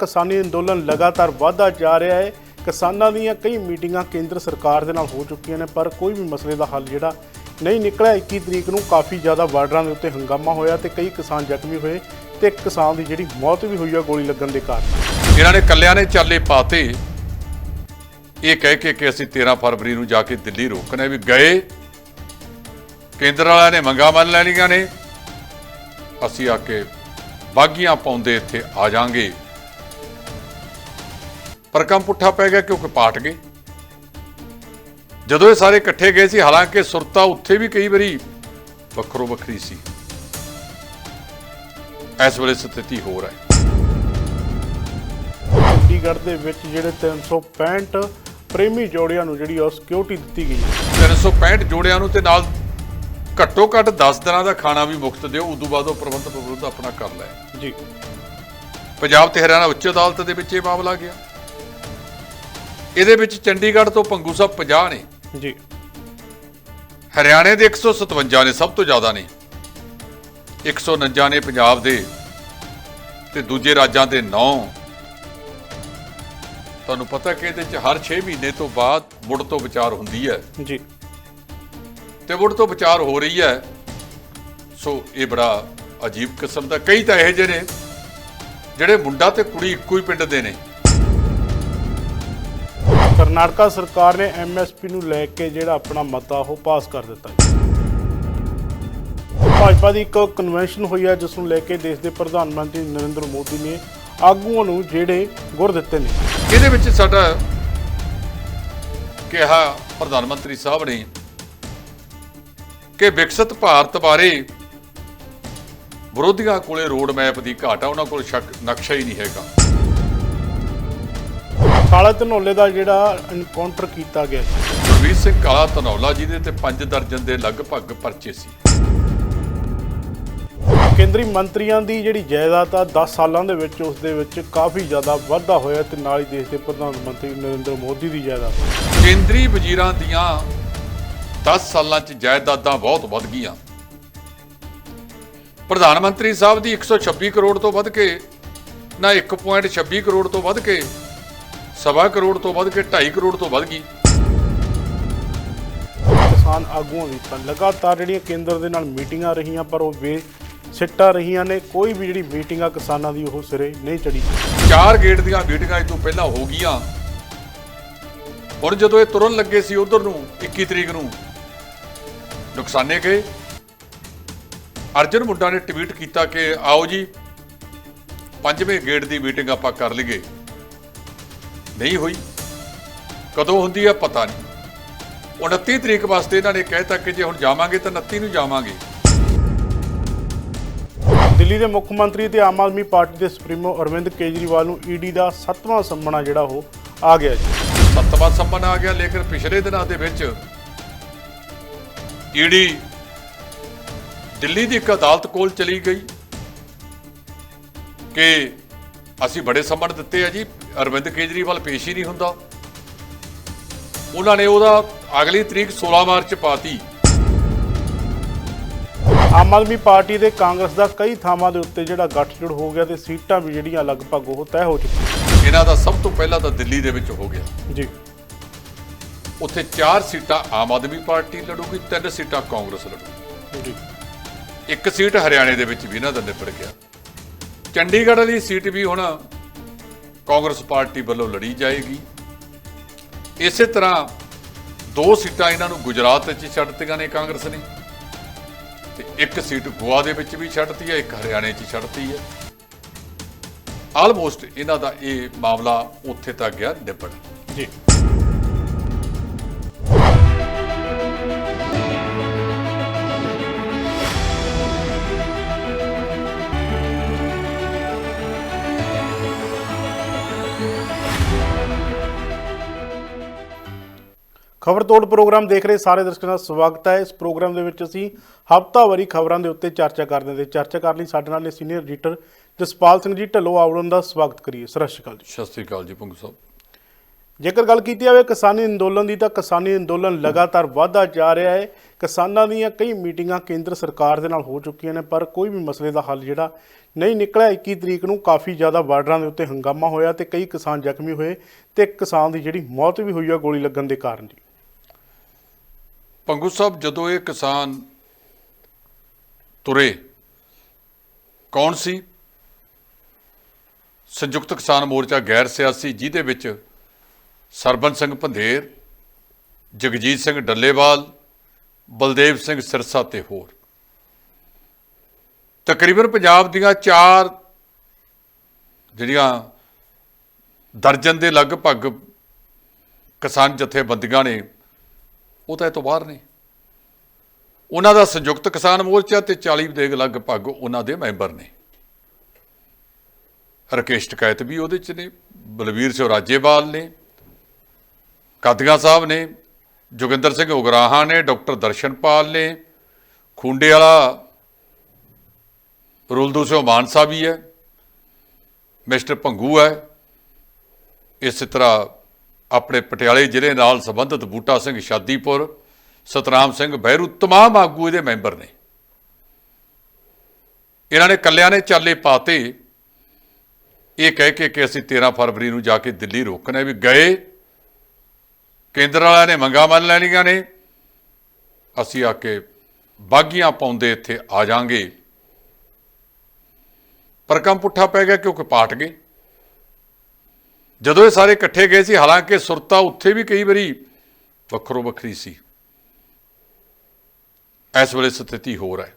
ਕਿਸਾਨੀ ਅੰਦੋਲਨ ਲਗਾਤਾਰ ਵਧਦਾ ਜਾ ਰਿਹਾ ਹੈ। ਕਿਸਾਨਾਂ ਦੀਆਂ ਕਈ ਮੀਟਿੰਗਾਂ ਕੇਂਦਰ ਸਰਕਾਰ ਦੇ ਨਾਲ ਹੋ ਚੁੱਕੀਆਂ ਨੇ, ਪਰ ਕੋਈ ਵੀ ਮਸਲੇ ਦਾ ਹੱਲ ਜਿਹੜਾ ਨਹੀਂ ਨਿਕਲਿਆ। 21 ਤਰੀਕ ਨੂੰ ਕਾਫੀ ਜ਼ਿਆਦਾ ਬਾਰਡਰਾਂ ਦੇ ਉੱਤੇ ਹੰਗਾਮਾ ਹੋਇਆ ਤੇ ਕਈ ਕਿਸਾਨ ਜ਼ਖਮੀ ਹੋਏ ਤੇ ਇੱਕ ਕਿਸਾਨ ਦੀ ਜਿਹੜੀ ਮੌਤ ਵੀ ਹੋਈ ਆ, ਗੋਲੀ ਲੱਗਣ ਦੇ ਕਾਰਨ। ਇਹਨਾਂ ਨੇ ਕੱਲਿਆਂ ਨੇ ਚਾਲੇ ਪਾਤੇ। ਇਹ ਕਹਿ ਕੇ ਕਿ ਅਸੀਂ 13 ਫਰਵਰੀ ਨੂੰ ਜਾ ਕੇ ਦਿੱਲੀ ਰੋਕਣਾ ਵੀ ਗਏ। ਕੇਂਦਰ ਵਾਲਿਆਂ ਨੇ ਮੰਗਾ ਮੰਨ ਲੈਣੀਆਂ ਨੇ। ਅਸੀਂ ਆ ਕੇ ਬਾਗੀਆਂ ਪਾਉਂਦੇ ਇੱਥੇ ਆ ਜਾਾਂਗੇ। ਪਰ ਕੰਮ ਪੁੱਠਾ ਪੈ ਗਿਆ ਕਿਉਂਕਿ ਪਾਟ ਗਏ। ਜਦੋਂ ਇਹ ਸਾਰੇ ਇਕੱਠੇ ਗਏ ਸੀ ਹਾਲਾਂਕਿ ਸੁਰਤਾ ਉੱਥੇ ਵੀ ਕਈ ਵਾਰੀ ਵੱਖਰੋ ਵੱਖਰੀ ਸੀ। ਇਸ ਵੇਲੇ ਸਥਿਤੀ ਹੋਰ ਹੈ। ਚੰਡੀਗੜ੍ਹ ਦੇ ਵਿੱਚ ਜਿਹੜੇ 365 ਪ੍ਰੇਮੀ ਜੋੜਿਆਂ ਨੂੰ ਜਿਹੜੀ ਉਹ ਸਿਕਿਉਰਿਟੀ ਦਿੱਤੀ ਗਈ ਹੈ। 365 ਜੋੜਿਆਂ ਨੂੰ ਤੇ ਨਾਲ ਘੱਟੋ ਘੱਟ 10 ਦਿਨਾਂ ਦਾ ਖਾਣਾ ਵੀ ਮੁਫਤ ਦਿਓ ਉਦੋਂ ਬਾਅਦ ਉਹ ਪ੍ਰਬੰਧ ਪ੍ਰਬੰਧ ਆਪਣਾ ਕਰ ਲੈ ਜੀ। ਪੰਜਾਬ ਤੇ ਹਰਿਆਣਾ ਉੱਚ ਅਦਾਲਤ ਦੇ ਵਿੱਚ ਇਹ ਮਾਮਲਾ ਗਿਆ। ਇਹਦੇ ਵਿੱਚ ਚੰਡੀਗੜ੍ਹ ਤੋਂ ਪੰਗੂ ਸਾਹਿਬ 50 ਨੇ। ਜੀ। ਹਰਿਆਣੇ ਦੇ 157 ਨੇ ਸਭ ਤੋਂ ਜ਼ਿਆਦਾ ਨੇ। 149 ਨੇ ਪੰਜਾਬ ਦੇ ਤੇ ਦੂਜੇ ਰਾਜਾਂ ਦੇ 9 ਤੁਹਾਨੂੰ ਪਤਾ ਕਿ ਇਹਦੇ ਚ ਹਰ 6 ਮਹੀਨੇ ਤੋਂ ਬਾਅਦ ਮੁੜ ਤੋਂ ਵਿਚਾਰ ਹੁੰਦੀ ਹੈ। ਜੀ। ਤੇ ਮੁੜ ਤੋਂ ਵਿਚਾਰ ਹੋ ਰਹੀ ਹੈ। ਸੋ ਇਹ ਬੜਾ ਅਜੀਬ ਕਿਸਮ ਦਾ ਕਈ ਤਾਂ ਇਹੋ ਜਿਹੇ ਨੇ ਜਿਹੜੇ ਮੁੰਡਾ ਤੇ ਕੁੜੀ ਇੱਕੋ ਹੀ ਪਿੰਡ ਦੇ ਨੇ। ਕਰਨਾਟਕਾ ਸਰਕਾਰ ਨੇ ਐਮਐਸਪੀ ਨੂੰ ਲੈ ਕੇ ਜਿਹੜਾ ਆਪਣਾ ਮਤਾ ਉਹ ਪਾਸ ਕਰ ਦਿੱਤਾ ਹੈ ਭਾਜਪਾ ਦੀ ਇੱਕ ਕਨਵੈਨਸ਼ਨ ਹੋਈ ਹੈ ਜਿਸ ਨੂੰ ਲੈ ਕੇ ਦੇਸ਼ ਦੇ ਪ੍ਰਧਾਨ ਮੰਤਰੀ ਨਰਿੰਦਰ ਮੋਦੀ ਨੇ ਆਗੂਆਂ ਨੂੰ ਜਿਹੜੇ ਗੁਰ ਦਿੱਤੇ ਨੇ। ਇਹਦੇ ਵਿੱਚ ਸਾਡਾ ਕਿਹਾ ਪ੍ਰਧਾਨ ਮੰਤਰੀ ਸਾਹਿਬ ਨੇ ਕਿ ਵਿਕਸਿਤ ਭਾਰਤ ਬਾਰੇ ਵਿਰੋਧੀਆਂ ਕੋਲੇ ਰੋਡ ਮੈਪ ਦੀ ਘਾਟ ਆ, ਉਹਨਾਂ ਕੋਲ ਸ਼ੱਕ, ਨਕਸ਼ਾ ਹੀ ਨਹੀਂ ਹੈਗਾ। ਕਾਲਾ ਧਨੌਲੇ ਦਾ ਜਿਹੜਾ ਐਨਕਾਊਂਟਰ ਕੀਤਾ ਗਿਆ ਸੀ। ਗੁਰਵੀਰ ਸਿੰਘ ਕਾਲਾ ਧਨੌਲਾ ਜੀ ਦੇ ਤੇ 5 ਦਰਜਨ ਦੇ ਲਗਭਗ ਪਰਚੇ ਸੀ। ਕੇਂਦਰੀ ਮੰਤਰੀਆਂ ਦੀ ਜਿਹੜੀ ਜਾਇਦਾਦ ਆ 10 ਸਾਲਾਂ ਦੇ ਵਿੱਚ ਉਸ ਦੇ ਵਿੱਚ ਕਾਫੀ ਜ਼ਿਆਦਾ ਵਾਧਾ ਹੋਇਆ ਤੇ ਨਾਲ ਹੀ ਦੇਸ਼ ਦੇ ਪ੍ਰਧਾਨ ਮੰਤਰੀ ਨਰਿੰਦਰ ਮੋਦੀ ਦੀ ਜਾਇਦਾਦ। ਕੇਂਦਰੀ ਵਜ਼ੀਰਾਂ ਦੀਆਂ 10 ਸਾਲਾਂ 'ਚ ਜਾਇਦਾਦਾਂ ਬਹੁਤ ਵੱਧ ਗਈਆਂ। ਪ੍ਰਧਾਨ ਮੰਤਰੀ ਸਾਹਿਬ ਦੀ 126 ਕਰੋੜ ਤੋਂ ਵੱਧ ਕੇ ਨਾ 1.26 ਕਰੋੜ ਤੋਂ ਵੱਧ ਕੇ ਸਵਾ ਕਰੋੜ ਤੋਂ ਵੱਧ ਕੇ 2.5 ਕਰੋੜ ਤੋਂ ਵੱਧ ਗਈ ਕਿਸਾਨ ਆਗੂਆਂ ਦੀ ਤਾਂ ਲਗਾਤਾਰ ਜਿਹੜੀਆਂ ਕੇਂਦਰ ਦੇ ਨਾਲ ਮੀਟਿੰਗਾਂ ਰਹੀਆਂ ਪਰ ਉਹ ਵੇ ਸਿੱਟਾਂ ਰਹੀਆਂ ਨੇ। ਕੋਈ ਵੀ ਜਿਹੜੀ ਮੀਟਿੰਗ ਆ ਕਿਸਾਨਾਂ ਦੀ ਉਹ ਸਿਰੇ ਨਹੀਂ ਚੜੀ ਚਾਰ ਗੇਟ ਦੀਆਂ ਮੀਟਿੰਗਾਂ ਇਹ ਤੋਂ ਪਹਿਲਾਂ ਹੋ ਗਈਆਂ। ਹੁਣ ਜਦੋਂ ਇਹ ਤੁਰਨ ਲੱਗੇ ਸੀ ਉਧਰ ਨੂੰ 21 ਤਰੀਕ ਨੂੰ ਨੁਕਸਾਨੇ ਗਏ। ਅਰਜਨ ਮੁੰਡਾ ਨੇ ਟਵੀਟ ਕੀਤਾ ਕਿ ਆਓ ਜੀ ਪੰਜਵੇਂ ਗੇਟ ਦੀ ਮੀਟਿੰਗ ਆਪਾਂ ਕਰ ਲਈਏ। ਨਹੀਂ ਹੋਈ। ਕਦੋਂ ਹੁੰਦੀ ਹੈ ਪਤਾ ਨਹੀਂ। 29 ਤਰੀਕ ਵਾਸਤੇ ਇਹਨਾਂ ਨੇ ਕਹਿਤਾ ਕਿ ਜੇ ਹੁਣ ਜਾਵਾਂਗੇ ਤਾਂ 29 ਨੂੰ ਜਾਵਾਂਗੇ। ਦਿੱਲੀ ਦੇ ਮੁੱਖ ਮੰਤਰੀ ਤੇ ਆਮ ਆਦਮੀ ਪਾਰਟੀ ਦੇ ਸੁਪਰੀਮੋ ਅਰਵਿੰਦ ਕੇਜਰੀਵਾਲ ਨੂੰ ਈਡੀ ਦਾ 7ਵਾਂ ਸੰਮਣਾ ਜਿਹੜਾ ਉਹ ਆ ਗਿਆ ਜੀ। ਸੱਤਵਾਂ ਸੰਮਨ ਆ ਗਿਆ ਲੇਕਿਨ ਪਿਛਲੇ ਦਿਨਾਂ ਦੇ ਵਿੱਚ ਈਡੀ ਦਿੱਲੀ ਦੀ ਇੱਕ ਅਦਾਲਤ ਕੋਲ ਚਲੀ ਗਈ ਕਿ ਅਸੀਂ ਬੜੇ ਸੰਮਨ ਦਿੱਤੇ ਆ ਜੀ। ਅਰਵਿੰਦ ਕੇਜਰੀਵਾਲ ਪੇਸ਼ ਹੀ ਨਹੀਂ ਹੁੰਦਾ। ਉਹਨਾਂ ਨੇ ਉਹਦਾ ਅਗਲੀ ਤਰੀਕ 16 ਮਾਰਚ ਪਾਤੀ। ਆਮ ਆਦਮੀ ਪਾਰਟੀ ਦੇ ਕਾਂਗਰਸ ਦਾ ਕਈ ਥਾਵਾਂ ਦੇ ਉੱਤੇ ਜਿਹੜਾ ਗੱਠਜੋੜ ਹੋ ਗਿਆ ਤੇ ਸੀਟਾਂ ਵੀ ਜਿਹੜੀਆਂ ਲਗਭਗ ਉਹ ਤੈਅ ਹੋ ਚੁੱਕੀਆਂ। ਇਹਨਾਂ ਦਾ ਸਭ ਤੋਂ ਪਹਿਲਾਂ ਤਾਂ ਦਿੱਲੀ ਦੇ ਵਿੱਚ ਹੋ ਗਿਆ। ਜੀ। ਉੱਥੇ 4 ਸੀਟਾਂ ਆਮ ਆਦਮੀ ਪਾਰਟੀ ਲੜੂਗੀ ਤਿੰਨ ਸੀਟਾਂ ਕਾਂਗਰਸ ਲੜੂਗੀ। ਜੀ। ਇੱਕ ਸੀਟ ਹਰਿਆਣੇ ਦੇ ਵਿੱਚ ਵੀ ਇਹਨਾਂ ਦਾ ਨਿਬੜ ਗਿਆ। ਚੰਡੀਗੜ੍ਹ ਵਾਲੀ ਸੀਟ ਵੀ ਹੁਣ ਕਾਂਗਰਸ ਪਾਰਟੀ ਵੱਲੋਂ ਲੜੀ ਜਾਏਗੀ। ਇਸੇ ਤਰ੍ਹਾਂ ਦੋ ਸੀਟਾਂ ਇਹਨਾਂ ਨੂੰ ਗੁਜਰਾਤ ਵਿੱਚ ਛੱਡ ਦਿੱਤੀਆਂ ਨੇ ਕਾਂਗਰਸ ਨੇ। ਤੇ ਇੱਕ ਸੀਟ ਗੋਆ ਦੇ ਵਿੱਚ ਵੀ ਛੱਡਤੀ ਹੈ, ਇੱਕ ਹਰਿਆਣੇ 'ਚ ਛੱਡਤੀ ਹੈ। ਆਲਮੋਸਟ ਇਹਨਾਂ ਦਾ ਇਹ ਮਾਮਲਾ ਉੱਥੇ ਤੱਕ ਗਿਆ ਨਿਬੜ ਜੀ। ਖਬਰ ਤੋੜ ਪ੍ਰੋਗਰਾਮ ਦੇਖ ਰਹੇ ਸਾਰੇ ਦਰਸ਼ਕਾਂ ਦਾ ਸਵਾਗਤ ਹੈ। ਇਸ ਪ੍ਰੋਗਰਾਮ ਦੇ ਵਿੱਚ ਅਸੀਂ ਹਫ਼ਤਾਵਾਰੀ ਖਬਰਾਂ ਦੇ ਉੱਤੇ ਚਰਚਾ ਕਰਦੇ ਹਾਂ ਤੇ ਚਰਚਾ ਕਰਨ ਲਈ ਸਾਡੇ ਨਾਲ ਨੇ ਸੀਨੀਅਰ ਐਡੀਟਰ ਜਸਪਾਲ ਸਿੰਘ ਜੀ ਢੱਲੋ ਆਵੜਨ ਦਾ ਸਵਾਗਤ ਕਰੀਏ। ਸਤਿ ਸ਼੍ਰੀ ਅਕਾਲ ਜੀ। ਸਤਿ ਸ੍ਰੀ ਅਕਾਲ ਜੀ ਪੁੰਗ ਸਾਹਿਬ। ਜੇਕਰ ਗੱਲ ਕੀਤੀ ਜਾਵੇ ਕਿਸਾਨੀ ਅੰਦੋਲਨ ਦੀ ਤਾਂ ਕਿਸਾਨੀ ਅੰਦੋਲਨ ਲਗਾਤਾਰ ਵਧਦਾ ਜਾ ਰਿਹਾ ਹੈ। ਕਿਸਾਨਾਂ ਦੀਆਂ ਕਈ ਮੀਟਿੰਗਾਂ ਕੇਂਦਰ ਸਰਕਾਰ ਦੇ ਨਾਲ ਹੋ ਚੁੱਕੀਆਂ ਨੇ ਪਰ ਕੋਈ ਵੀ ਮਸਲੇ ਦਾ ਹੱਲ ਜਿਹੜਾ ਨਹੀਂ ਨਿਕਲਿਆ। 21 ਤਰੀਕ ਨੂੰ ਕਾਫੀ ਜ਼ਿਆਦਾ ਬਾਰਡਰਾਂ ਦੇ ਉੱਤੇ ਹੰਗਾਮਾ ਹੋਇਆ ਤੇ ਕਈ ਕਿਸਾਨ ਜ਼ਖਮੀ ਹੋਏ ਤੇ ਕਿਸਾਨ ਦੀ ਜਿਹੜੀ ਮੌਤ ਵੀ ਹੋਈ ਆ ਗੋਲੀ ਲੱਗਣ ਦੇ ਕਾਰਨ ਜੀ। ਪੰਗੂ ਸਾਹਿਬ, ਜਦੋਂ ਇਹ ਕਿਸਾਨ ਤੁਰੇ, ਕੌਣ ਸੀ? ਸੰਯੁਕਤ ਕਿਸਾਨ ਮੋਰਚਾ ਗੈਰ ਸਿਆਸੀ, ਜਿਹਦੇ ਵਿੱਚ ਸਰਬੰਸ ਸਿੰਘ ਭੰਦੇਰ, ਜਗਜੀਤ ਸਿੰਘ ਡੱਲੇਵਾਲ, ਬਲਦੇਵ ਸਿੰਘ ਸਿਰਸਾ ਤੇ ਹੋਰ। ਤਕਰੀਬਨ ਪੰਜਾਬ ਦੀਆਂ ਚਾਰ ਜਿਹੜੀਆਂ ਦਰਜਨ ਦੇ ਲਗਭਗ ਕਿਸਾਨ ਜਥੇਬੰਦੀਆਂ ਨੇ ਉਹ ਤਾਂ ਇਹ ਤੋਂ ਬਾਹਰ ਨੇ। ਉਹਨਾਂ ਦਾ ਸੰਯੁਕਤ ਕਿਸਾਨ ਮੋਰਚਾ ਤੇ 40 ਦੇ ਲਗਭਗ ਉਹਨਾਂ ਦੇ ਮੈਂਬਰ ਨੇ। ਰਕੇਸ਼ ਟਕੈਤ ਵੀ ਉਹਦੇ ਚ ਨੇ, ਬਲਵੀਰ ਸਿੰਘ ਰਾਜੇਵਾਲ ਨੇ, ਕਾਦੀਆਂ ਸਾਹਿਬ ਨੇ, ਜੋਗਿੰਦਰ ਸਿੰਘ ਉਗਰਾਹਾਂ ਨੇ, ਡਾਕਟਰ ਦਰਸ਼ਨਪਾਲ ਨੇ ਖੁੰਡੇ ਵਾਲਾ ਰੁਲਦੂ ਸਿੰਘ ਮਾਨਸਾ ਵੀ ਹੈ, ਮਿਸਟਰ ਭੰਗੂ ਹੈ। ਇਸੇ ਤਰ੍ਹਾਂ ਆਪਣੇ ਪਟਿਆਲੇ ਜ਼ਿਲ੍ਹੇ ਨਾਲ ਸੰਬੰਧਿਤ ਬੂਟਾ ਸਿੰਘ ਸ਼ਾਦੀਪੁਰ ਸਤਨਾਮ ਸਿੰਘ ਬਹਿਰੂ तमाम ਆਗੂ ਇਹਦੇ ਮੈਂਬਰ ਨੇ ਇਹਨਾਂ ਨੇ ਕੱਲਿਆਂ ਨੇ ਚਾਲੇ ਪਾਤੇ ਇਹ ਕਹਿ ਕੇ ਕਿ ਅਸੀਂ 13 ਫਰਵਰੀ ਨੂੰ ਜਾ ਕੇ ਦਿੱਲੀ ਰੋਕਣਾ ਹੈ ਵੀ ਗਏ ਕੇਂਦਰ ਵਾਲਿਆਂ ਨੇ ਮੰਗਾ ਮੰਨ ਲੈਣੀਆਂ ਨੇ ਅਸੀਂ ਆ ਕੇ ਬਾਗੀਆਂ ਪਾਉਂਦੇ ਇੱਥੇ ਆ ਜਾਾਂਗੇ ਪਰ ਕੰਮ ਪੁੱਠਾ ਪੈ ਗਿਆ ਕਿਉਂਕਿ ਪਾਟ ਗਏ ਜਦੋਂ ਇਹ ਸਾਰੇ ਇਕੱਠੇ ਗਏ ਸੀ, ਹਾਲਾਂਕਿ ਸੁਰਤਾ ਉੱਥੇ ਵੀ ਕਈ ਵਾਰੀ ਵੱਖਰੋ ਵੱਖਰੀ ਸੀ। ਇਸ ਵੇਲੇ ਸਥਿਤੀ ਹੋਰ ਹੈ।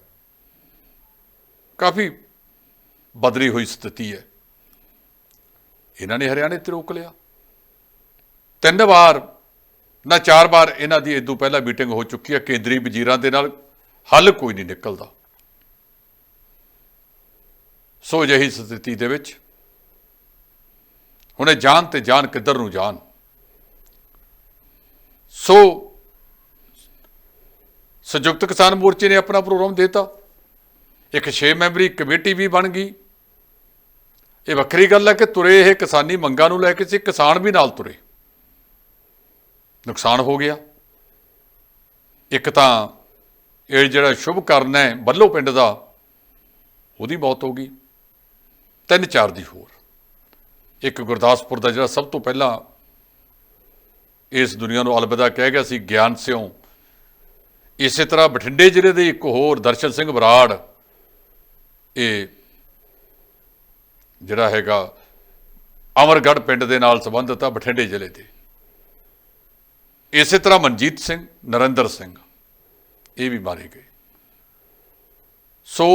ਕਾਫੀ ਬਦਲੀ ਹੋਈ ਸਥਿਤੀ ਹੈ। ਇਹਨਾਂ ਨੇ ਹਰਿਆਣੇ ਤੇ ਰੋਕ ਲਿਆ। ਤਿੰਨ ਵਾਰ, ਨਾ ਚਾਰ ਵਾਰ ਇਹਨਾਂ ਦੀ ਇਦੋਂ ਪਹਿਲਾਂ ਮੀਟਿੰਗ ਹੋ ਚੁੱਕੀ ਹੈ। ਕੇਂਦਰੀ ਵਜ਼ੀਰਾਂ ਦੇ ਨਾਲ ਹੱਲ ਕੋਈ ਨਹੀਂ ਨਿਕਲਦਾ। ਸੋ ਅਜਿਹੀ ਸਥਿਤੀ ਦੇ ਵਿੱਚ ਹੁਣ ਇਹ ਜਾਨ ਤੇ ਜਾਨ ਕਿੱਧਰ ਨੂੰ ਜਾਣ ਸੋ ਸੰਯੁਕਤ ਕਿਸਾਨ ਮੋਰਚੇ ਨੇ ਆਪਣਾ ਪ੍ਰੋਗਰਾਮ ਦਿੱਤਾ। ਇੱਕ 6 ਮੈਂਬਰੀ ਕਮੇਟੀ ਵੀ ਬਣ ਗਈ। ਇਹ ਵੱਖਰੀ ਗੱਲ ਹੈ ਕਿ ਤੁਰੇ ਇਹ ਕਿਸਾਨੀ ਮੰਗਾਂ ਨੂੰ ਲੈ ਕੇ ਸੀ, ਕਿਸਾਨ ਵੀ ਨਾਲ ਤੁਰੇ। ਨੁਕਸਾਨ ਹੋ ਗਿਆ। ਇੱਕ ਤਾਂ ਇਹ ਜਿਹੜਾ ਸ਼ੁਭ ਕਰਨ ਹੈ ਬੱਲੋ ਪਿੰਡ ਦਾ, ਉਹਦੀ ਮੌਤ ਹੋ ਗਈ। ਤਿੰਨ ਚਾਰ ਦੀ ਹੋਰ। ਇੱਕ ਗੁਰਦਾਸਪੁਰ ਦਾ ਜਿਹੜਾ ਸਭ ਤੋਂ ਪਹਿਲਾਂ ਇਸ ਦੁਨੀਆ ਨੂੰ ਅਲਵਿਦਾ ਕਹਿ ਗਿਆ ਸੀ, ਗਿਆਨ ਸਿਓ ਇਸੇ ਤਰ੍ਹਾਂ ਬਠਿੰਡੇ ਜ਼ਿਲ੍ਹੇ ਦੇ ਇੱਕ ਹੋਰ ਦਰਸ਼ਨ ਸਿੰਘ ਬਰਾੜ, ਇਹ ਜਿਹੜਾ ਹੈਗਾ ਅਮਰਗੜ੍ਹ ਪਿੰਡ ਦੇ ਨਾਲ ਸੰਬੰਧਿਤ ਆ ਬਠਿੰਡੇ ਜ਼ਿਲ੍ਹੇ ਦੇ। ਇਸੇ ਤਰ੍ਹਾਂ ਮਨਜੀਤ ਸਿੰਘ, ਨਰਿੰਦਰ ਸਿੰਘ, ਇਹ ਵੀ ਮਾਰੇ ਗਏ। ਸੋ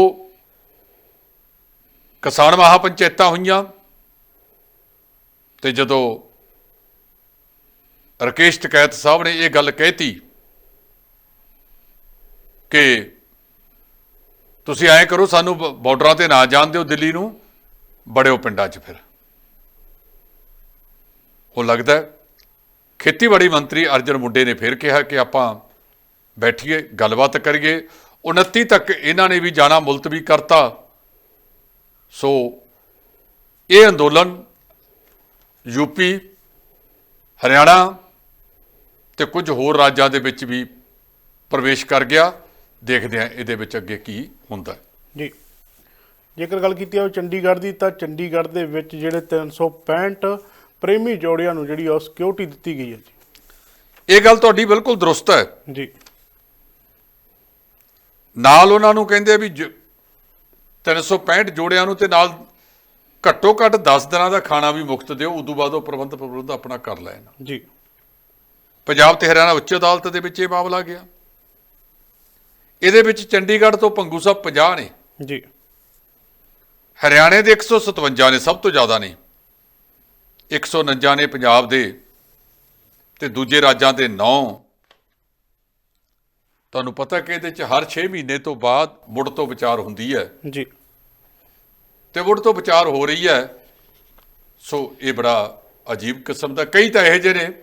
ਕਿਸਾਨ ਮਹਾਪੰਚਾਇਤਾਂ ਹੋਈਆਂ ਤੇ ਜਦੋਂ ਰਕੇਸ਼ ਟਕੈਤ ਸਾਹਿਬ ਨੇ ਇਹ ਗੱਲ ਕਹਿਤੀ ਕਿ ਤੁਸੀਂ ਐਂ ਕਰੋ, ਸਾਨੂੰ ਬ- ਬਾਰਡਰਾਂ ਤੇ ਨਾ ਜਾਣ ਦਿਓ ਦਿੱਲੀ ਨੂੰ, ਬੜਿਓ ਪਿੰਡਾਂ 'ਚ ਫਿਰ। ਉਹ ਲੱਗਦਾ ਖੇਤੀਬਾੜੀ ਮੰਤਰੀ ਅਰਜਨ ਮੁੰਡੇ ਨੇ ਫਿਰ ਕਿਹਾ ਕਿ ਆਪਾਂ ਬੈਠੀਏ, ਗੱਲਬਾਤ ਕਰੀਏ। 29 ਤੱਕ ਇਹਨਾਂ ਨੇ ਵੀ ਜਾਣਾ ਮੁਲਤਵੀ ਕਰਤਾ। ਸੋ ਇਹ ਅੰਦੋਲਨ ਯੂਪੀ ਹਰਿਆਣਾ ਤੇ ਕੁਝ ਹੋਰ ਰਾਜਾਂ ਦੇ ਵਿੱਚ ਵੀ ਪ੍ਰਵੇਸ਼ ਕਰ ਗਿਆ। ਦੇਖਦੇ ਹਾਂ ਇਹਦੇ ਵਿੱਚ ਅੱਗੇ ਕੀ ਹੁੰਦਾ ਹੈ। ਜੀ। ਜੇਕਰ ਗੱਲ ਕੀਤੀ ਜਾਵੇ ਚੰਡੀਗੜ੍ਹ ਦੀ ਤਾਂ ਚੰਡੀਗੜ੍ਹ ਦੇ ਵਿੱਚ ਜਿਹੜੇ 365 ਪ੍ਰੇਮੀ ਜੋੜਿਆਂ ਨੂੰ ਜਿਹੜੀ ਉਹ ਸਿਕਿਉਰਿਟੀ ਦਿੱਤੀ ਗਈ ਹੈ ਜੀ। ਇਹ ਗੱਲ ਤੁਹਾਡੀ ਬਿਲਕੁਲ ਦਰੁਸਤ ਹੈ। ਜੀ। ਨਾਲ ਉਹਨਾਂ ਨੂੰ ਕਹਿੰਦੇ ਆ ਵੀ ਜ- 365 ਜੋੜਿਆਂ ਨੂੰ ਤੇ ਨਾਲ ਘੱਟੋ ਘੱਟ 10 ਦਿਨਾਂ ਦਾ ਖਾਣਾ ਵੀ ਮੁਫਤ ਦਿਓ ਉਦੋਂ ਬਾਅਦ ਉਹ ਪ੍ਰਬੰਧ ਪ੍ਰਬੰਧ ਆਪਣਾ ਕਰ ਲੈਣ। ਜੀ। ਪੰਜਾਬ ਤੇ ਹਰਿਆਣਾ ਉੱਚ ਅਦਾਲਤ ਦੇ ਵਿੱਚ ਇਹ ਮਾਮਲਾ ਗਿਆ। ਇਹਦੇ ਵਿੱਚ ਚੰਡੀਗੜ੍ਹ ਤੋਂ ਪੰਗੂ ਸਾਹਿਬ 50 ਨੇ। ਜੀ। ਹਰਿਆਣੇ ਦੇ 157 ਨੇ ਸਭ ਤੋਂ ਜ਼ਿਆਦਾ ਨੇ। 149 ਨੇ ਪੰਜਾਬ ਦੇ ਤੇ ਦੂਜੇ ਰਾਜਾਂ ਦੇ 9 ਤੁਹਾਨੂੰ ਪਤਾ ਕਿ ਇਹਦੇ ਚ ਹਰ 6 ਮਹੀਨੇ ਤੋਂ ਬਾਅਦ ਮੁੜ ਤੋਂ ਵਿਚਾਰ ਹੁੰਦੀ ਹੈ। ਜੀ। ਤੇ ਮੁੜ ਤੋਂ ਵਿਚਾਰ ਹੋ ਰਹੀ ਹੈ। ਸੋ ਇਹ ਬੜਾ ਅਜੀਬ ਕਿਸਮ ਦਾ ਕਈ ਤਾਂ ਇਹੋ ਜਿਹੇ ਨੇ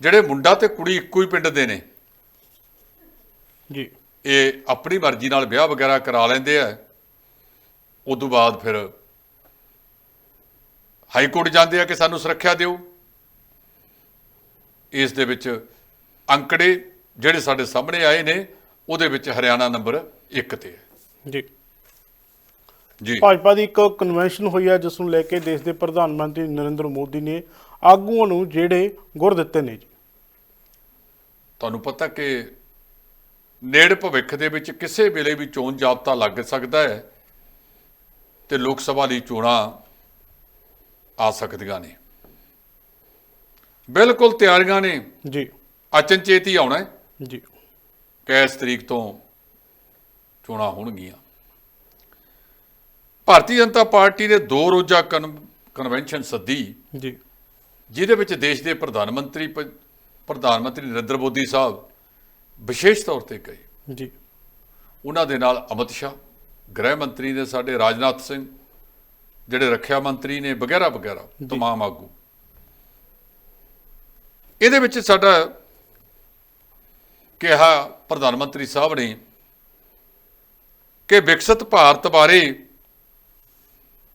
ਜਿਹੜੇ ਮੁੰਡਾ ਤੇ ਕੁੜੀ ਇੱਕੋ ਹੀ ਪਿੰਡ ਦੇ ਨੇ। ਜੀ। ਇਹ ਆਪਣੀ ਮਰਜ਼ੀ ਨਾਲ ਵਿਆਹ ਵਗੈਰਾ ਕਰਾ ਲੈਂਦੇ ਆ। ਉਦੋਂ ਬਾਅਦ ਫਿਰ ਹਾਈ ਕੋਰਟ ਜਾਂਦੇ ਆ ਕਿ ਸਾਨੂੰ ਸੁਰੱਖਿਆ ਦਿਓ। ਇਸ ਦੇ ਵਿੱਚ ਅੰਕੜੇ ਜਿਹੜੇ ਸਾਡੇ ਸਾਹਮਣੇ ਆਏ ਨੇ ਉਹਦੇ ਵਿੱਚ ਹਰਿਆਣਾ ਨੰਬਰ 1 ਤੇ ਹੈ। ਜੀ। ਜੀ। ਭਾਜਪਾ ਦੀ ਇੱਕ ਕਨਵੈਨਸ਼ਨ ਹੋਈ ਹੈ ਜਿਸ ਨੂੰ ਲੈ ਕੇ ਦੇਸ਼ ਦੇ ਪ੍ਰਧਾਨ ਮੰਤਰੀ ਨਰਿੰਦਰ ਮੋਦੀ ਨੇ ਆਗੂਆਂ ਨੂੰ ਜਿਹੜੇ ਗੁਰ ਦਿੱਤੇ ਨੇ ਜੀ। ਤੁਹਾਨੂੰ ਪਤਾ ਕਿ ਨੇੜ ਭਵਿੱਖ ਦੇ ਵਿੱਚ ਕਿਸੇ ਵੇਲੇ ਵੀ ਚੋਣ ਜਾਬਤਾ ਲੱਗ ਸਕਦਾ ਹੈ ਤੇ ਲੋਕ ਸਭਾ ਲਈ ਚੋਣਾਂ ਆ ਸਕਦੀਆਂ ਨੇ। ਬਿਲਕੁਲ ਤਿਆਰੀਆਂ ਨੇ। ਜੀ। ਅਚਨਚੇਤ ਹੀ ਆਉਣਾ ਹੈ। ਜੀ। ਕਿ ਇਸ ਤਰੀਕ ਤੋਂ ਚੋਣਾਂ ਹੋਣਗੀਆਂ। ਭਾਰਤੀ ਜਨਤਾ ਪਾਰਟੀ ਨੇ ਦੋ ਰੋਜ਼ਾ ਕਨ- ਕਨਵੈਨਸ਼ਨ ਸੱਦੀ। ਜੀ। ਜਿਹਦੇ ਵਿੱਚ ਦੇਸ਼ ਦੇ ਪ੍ਰਧਾਨ ਮੰਤਰੀ ਪ੍ਰਧਾਨ ਮੰਤਰੀ ਨਰਿੰਦਰ ਮੋਦੀ ਸਾਹਿਬ ਵਿਸ਼ੇਸ਼ ਤੌਰ ਤੇ ਗਏ। ਜੀ। ਉਹਨਾਂ ਦੇ ਨਾਲ ਅਮਿਤ ਸ਼ਾਹ ਗ੍ਰਹਿ ਮੰਤਰੀ ਨੇ ਸਾਡੇ ਰਾਜਨਾਥ ਸਿੰਘ ਜਿਹੜੇ ਰੱਖਿਆ ਮੰਤਰੀ ਨੇ ਵਗੈਰਾ ਵਗੈਰਾ ਤਮਾਮ ਆਗੂ। ਇਹਦੇ ਵਿੱਚ ਸਾਡਾ ਕਿਹਾ ਪ੍ਰਧਾਨ ਮੰਤਰੀ ਸਾਹਿਬ ਨੇ ਕਿ ਵਿਕਸਿਤ ਭਾਰਤ ਬਾਰੇ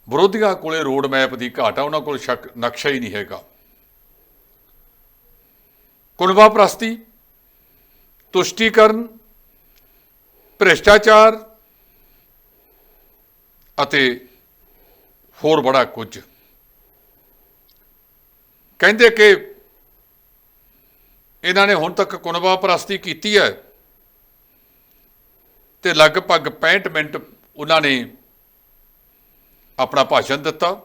ਵਿਰੋਧੀਆਂ ਕੋਲੇ ਰੋਡ ਮੈਪ ਦੀ ਘਾਟ ਆ, ਉਹਨਾਂ ਕੋਲ ਸ਼ੱਕ, ਨਕਸ਼ਾ ਹੀ ਨਹੀਂ ਹੈਗਾ। ਕੁਨਵਾ ਪ੍ਰਸਤੀ, ਤੁਸ਼ਟੀਕਰਨ, ਭ੍ਰਿਸ਼ਟਾਚਾਰ ਅਤੇ ਹੋਰ ਬੜਾ ਕੁਝ। ਕਹਿੰਦੇ ਕਿ ਇਹਨਾਂ ਨੇ ਹੁਣ ਤੱਕ ਕੁਨਬਾ ਪ੍ਰਸਤੀ ਕੀਤੀ ਹੈ ਤੇ ਲਗਭਗ 65 ਮਿੰਟ ਉਹਨਾਂ ਨੇ ਆਪਣਾ ਭਾਸ਼ਣ ਦਿੱਤਾ।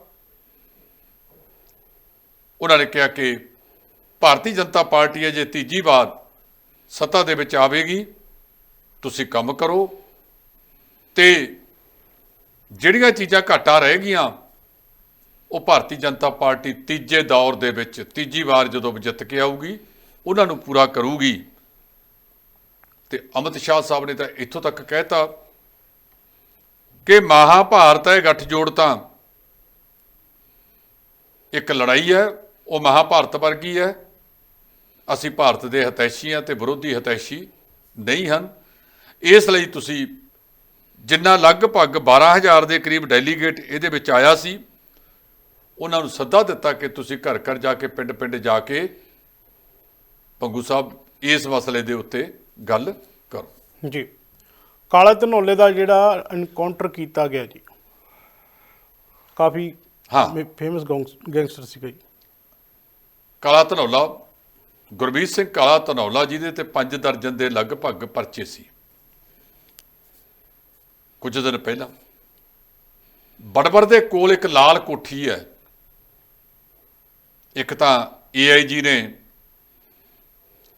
ਉਹਨਾਂ ਨੇ ਕਿਹਾ ਕਿ ਭਾਰਤੀ ਜਨਤਾ ਪਾਰਟੀ ਅਜੇ ਤੀਜੀ ਵਾਰ ਸੱਤਾ ਦੇ ਵਿੱਚ ਆਵੇਗੀ, ਤੁਸੀਂ ਕੰਮ ਕਰੋ। ਤੇ ਜਿਹੜੀਆਂ ਚੀਜ਼ਾਂ ਘਾਟਾ ਰਹਿ ਗਈਆਂ ਉਹ ਭਾਰਤੀ ਜਨਤਾ ਪਾਰਟੀ ਤੀਜੇ ਦੌਰ ਦੇ ਵਿੱਚ, ਤੀਜੀ ਵਾਰ ਜਦੋਂ ਜਿੱਤ ਕੇ ਆਊਗੀ, ਉਹਨਾਂ ਨੂੰ ਪੂਰਾ ਕਰੂਗੀ। ਤੇ ਅਮਿਤ ਸ਼ਾਹ ਸਾਹਿਬ ਨੇ ਤਾਂ ਇੱਥੋਂ ਤੱਕ ਕਹਿਤਾ ਕਿ ਮਹਾਭਾਰਤ ਹੈ ਗੱਠਜੋੜ ਤਾਂ। ਇੱਕ ਲੜਾਈ ਹੈ, ਉਹ ਮਹਾਭਾਰਤ ਵਰਗੀ ਹੈ। ਅਸੀਂ ਭਾਰਤ ਦੇ ਹਤੈਸ਼ੀ ਹਾਂ ਤੇ ਵਿਰੋਧੀ ਹਤੈਸ਼ੀ ਨਹੀਂ ਹਨ। ਇਸ ਲਈ ਤੁਸੀਂ ਜਿੰਨਾ ਲਗਭਗ 12000 ਦੇ ਕਰੀਬ ਡੈਲੀਗੇਟ ਇਹਦੇ ਵਿੱਚ ਆਇਆ ਸੀ, ਉਹਨਾਂ ਨੂੰ ਸੱਦਾ ਦਿੱਤਾ ਕਿ ਤੁਸੀਂ ਘਰ ਘਰ ਜਾ ਕੇ ਪਿੰਡ ਪਿੰਡ ਜਾ ਕੇ ਪੰਗੂ ਸਾਹਿਬ ਇਸ ਮਸਲੇ ਦੇ ਉੱਤੇ ਗੱਲ ਕਰੋ। ਜੀ। ਕਾਲਾ ਧਨੌਲੇ ਦਾ ਜਿਹੜਾ ਐਨਕਾਊਂਟਰ ਕੀਤਾ ਗਿਆ ਜੀ ਕਾਫੀ ਹਾਂ। ਫੇਮਸ ਗੈਂਗਸਟਰ ਸੀਗਾ ਜੀ। ਕਾਲਾ ਧਨੌਲਾ ਗੁਰਬੀਰ ਸਿੰਘ ਕਾਲਾ ਧਨੌਲਾ ਜਿਹਦੇ ਤੇ 5 ਦਰਜਨ ਦੇ ਲਗਭਗ ਪਰਚੇ ਸੀ। ਕੁਝ ਦਿਨ ਪਹਿਲਾਂ। ਬੜਬੜ ਦੇ ਕੋਲ ਇੱਕ ਲਾਲ ਕੋਠੀ ਹੈ। ਇੱਕ ਤਾਂ ਏਆਈਜੀ ਨੇ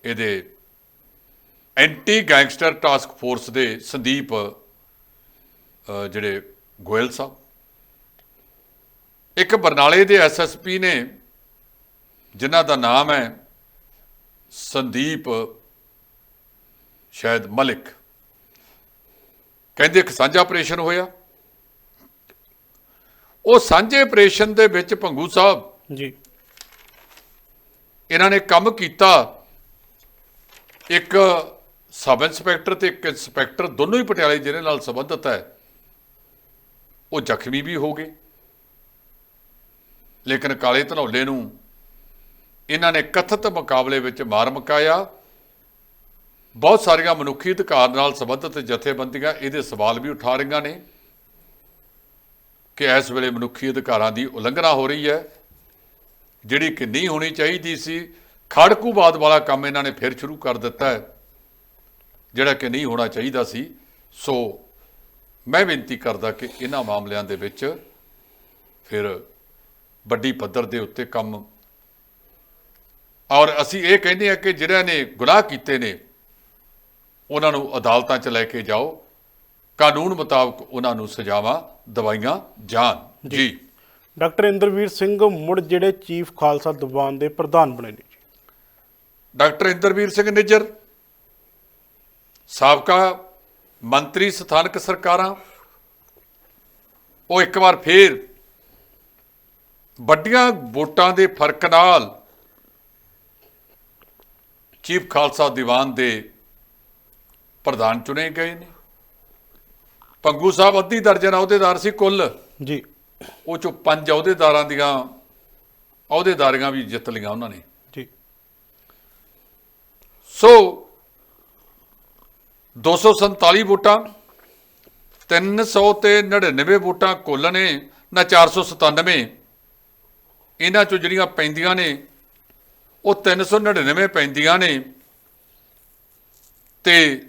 ਇਹਦੇ ਐਂਟੀ ਗੈਂਗਸਟਰ ਟਾਸਕ ਫੋਰਸ ਦੇ ਸੰਦੀਪ ਜਿਹੜੇ ਗੋਇਲ ਸਾਹਿਬ। ਇੱਕ ਬਰਨਾਲੇ ਦੇ ਐਸਐਸਪੀ ਨੇ ਜਿਨ੍ਹਾਂ ਦਾ ਨਾਮ ਹੈ ਸੰਦੀਪ ਸ਼ਾਇਦ ਮਲਿਕ ਕਹਿੰਦੇ ਇੱਕ ਸਾਂਝਾ ਆਪਰੇਸ਼ਨ ਹੋਇਆ। ਉਹ ਸਾਂਝੇ ਆਪਰੇਸ਼ਨ ਦੇ ਵਿੱਚ ਭੰਗੂ ਸਾਹਿਬ ਜੀ। ਇਹਨਾਂ ਨੇ ਕੰਮ ਕੀਤਾ ਇੱਕ ਸਬ ਇੰਸਪੈਕਟਰ ਤੇ ਇੱਕ ਇੰਸਪੈਕਟਰ ਦੋਨੋਂ ਹੀ ਪਟਿਆਲੇ ਜ਼ਿਲ੍ਹੇ ਨਾਲ ਸੰਬੰਧਿਤ ਹੈ। ਉਹ ਜ਼ਖਮੀ ਵੀ ਹੋ ਗਏ। ਲੇਕਿਨ ਕਾਲੇ ਧਨੌਲੇ ਨੂੰ ਇਹਨਾਂ ਨੇ ਕਥਿਤ ਮੁਕਾਬਲੇ ਵਿੱਚ ਮਾਰ ਮੁਕਾਇਆ। ਬਹੁਤ ਸਾਰੀਆਂ ਮਨੁੱਖੀ ਅਧਿਕਾਰ ਨਾਲ ਸੰਬੰਧਿਤ ਜਥੇਬੰਦੀਆਂ ਇਹਦੇ ਸਵਾਲ ਵੀ ਉਠਾ ਰਹੀਆਂ ਨੇ ਕਿ ਇਸ ਵੇਲੇ ਮਨੁੱਖੀ ਅਧਿਕਾਰਾਂ ਦੀ ਉਲੰਘਣਾ ਹੋ ਰਹੀ ਹੈ। ਜਿਹੜੀ ਕਿ ਨਹੀਂ ਹੋਣੀ ਚਾਹੀਦੀ ਸੀ, ਖੜਕੂਵਾਦ ਵਾਲਾ ਕੰਮ ਇਹਨਾਂ ਨੇ ਫਿਰ ਸ਼ੁਰੂ ਕਰ ਦਿੱਤਾ ਹੈ। ਜਿਹੜਾ ਕਿ ਨਹੀਂ ਹੋਣਾ ਚਾਹੀਦਾ ਸੀ। ਸੋ ਮੈਂ ਬੇਨਤੀ ਕਰਦਾ ਕਿ ਇਹਨਾਂ ਮਾਮਲਿਆਂ ਦੇ ਵਿੱਚ ਫਿਰ ਵੱਡੀ ਪੱਧਰ ਦੇ ਉੱਤੇ ਕੰਮ ਔਰ ਅਸੀਂ ਇਹ ਕਹਿੰਦੇ ਆ ਕਿ ਜਿਹੜਿਆਂ ਨੇ ਗੁਨਾਹ ਕੀਤੇ ਨੇ ਉਹਨਾਂ ਨੂੰ ਅਦਾਲਤਾਂ 'ਚ ਲੈ ਕੇ ਜਾਓ। ਕਾਨੂੰਨ ਮੁਤਾਬਕ ਉਹਨਾਂ ਨੂੰ ਸਜ਼ਾਵਾਂ ਦਵਾਈਆਂ ਜਾਣ। ਜੀ। ਡਾਕਟਰ ਇੰਦਰਵੀਰ ਸਿੰਘ ਮੁੜ ਜਿਹੜੇ ਚੀਫ ਖਾਲਸਾ ਦੀਵਾਨ ਦੇ ਪ੍ਰਧਾਨ ਬਣੇ ਨੇ ਜੀ। ਡਾਕਟਰ ਇੰਦਰਵੀਰ ਸਿੰਘ ਨਿੱਜਰ। ਸਾਬਕਾ ਮੰਤਰੀ ਸਥਾਨਕ ਸਰਕਾਰਾਂ ਉਹ ਇੱਕ ਵਾਰ ਫੇਰ ਵੱਡੀਆਂ ਵੋਟਾਂ ਦੇ ਫ਼ਰਕ ਨਾਲ ਚੀਫ ਖਾਲਸਾ ਦੀਵਾਨ ਦੇ ਪ੍ਰਧਾਨ ਚੁਣੇ ਗਏ ਨੇ। ਪੰਗੂ ਸਾਹਿਬ ਅੱਧੀ ਦਰਜਨ ਅਹੁਦੇਦਾਰ ਸੀ ਕੁੱਲ। ਜੀ। ਉਹ ਚੋਂ ਪੰਜ ਅਹੁਦੇਦਾਰਾਂ ਦੀਆਂ ਅਹੁਦੇਦਾਰੀਆਂ ਵੀ ਜਿੱਤ ਲਈਆਂ ਉਹਨਾਂ ਨੇ। ਜੀ। ਸੋ 247 ਵੋਟਾਂ 300 ਤੇ 99 ਵੋਟਾਂ ਕੁੱਲ ਨੇ, ਨਾ 497 ਇਹਨਾਂ ਚੋਂ ਜਿਹੜੀਆਂ ਪੈਂਦੀਆਂ ਨੇ, ਉਹ 399 ਪੈਂਦੀਆਂ ਨੇ। ਤੇ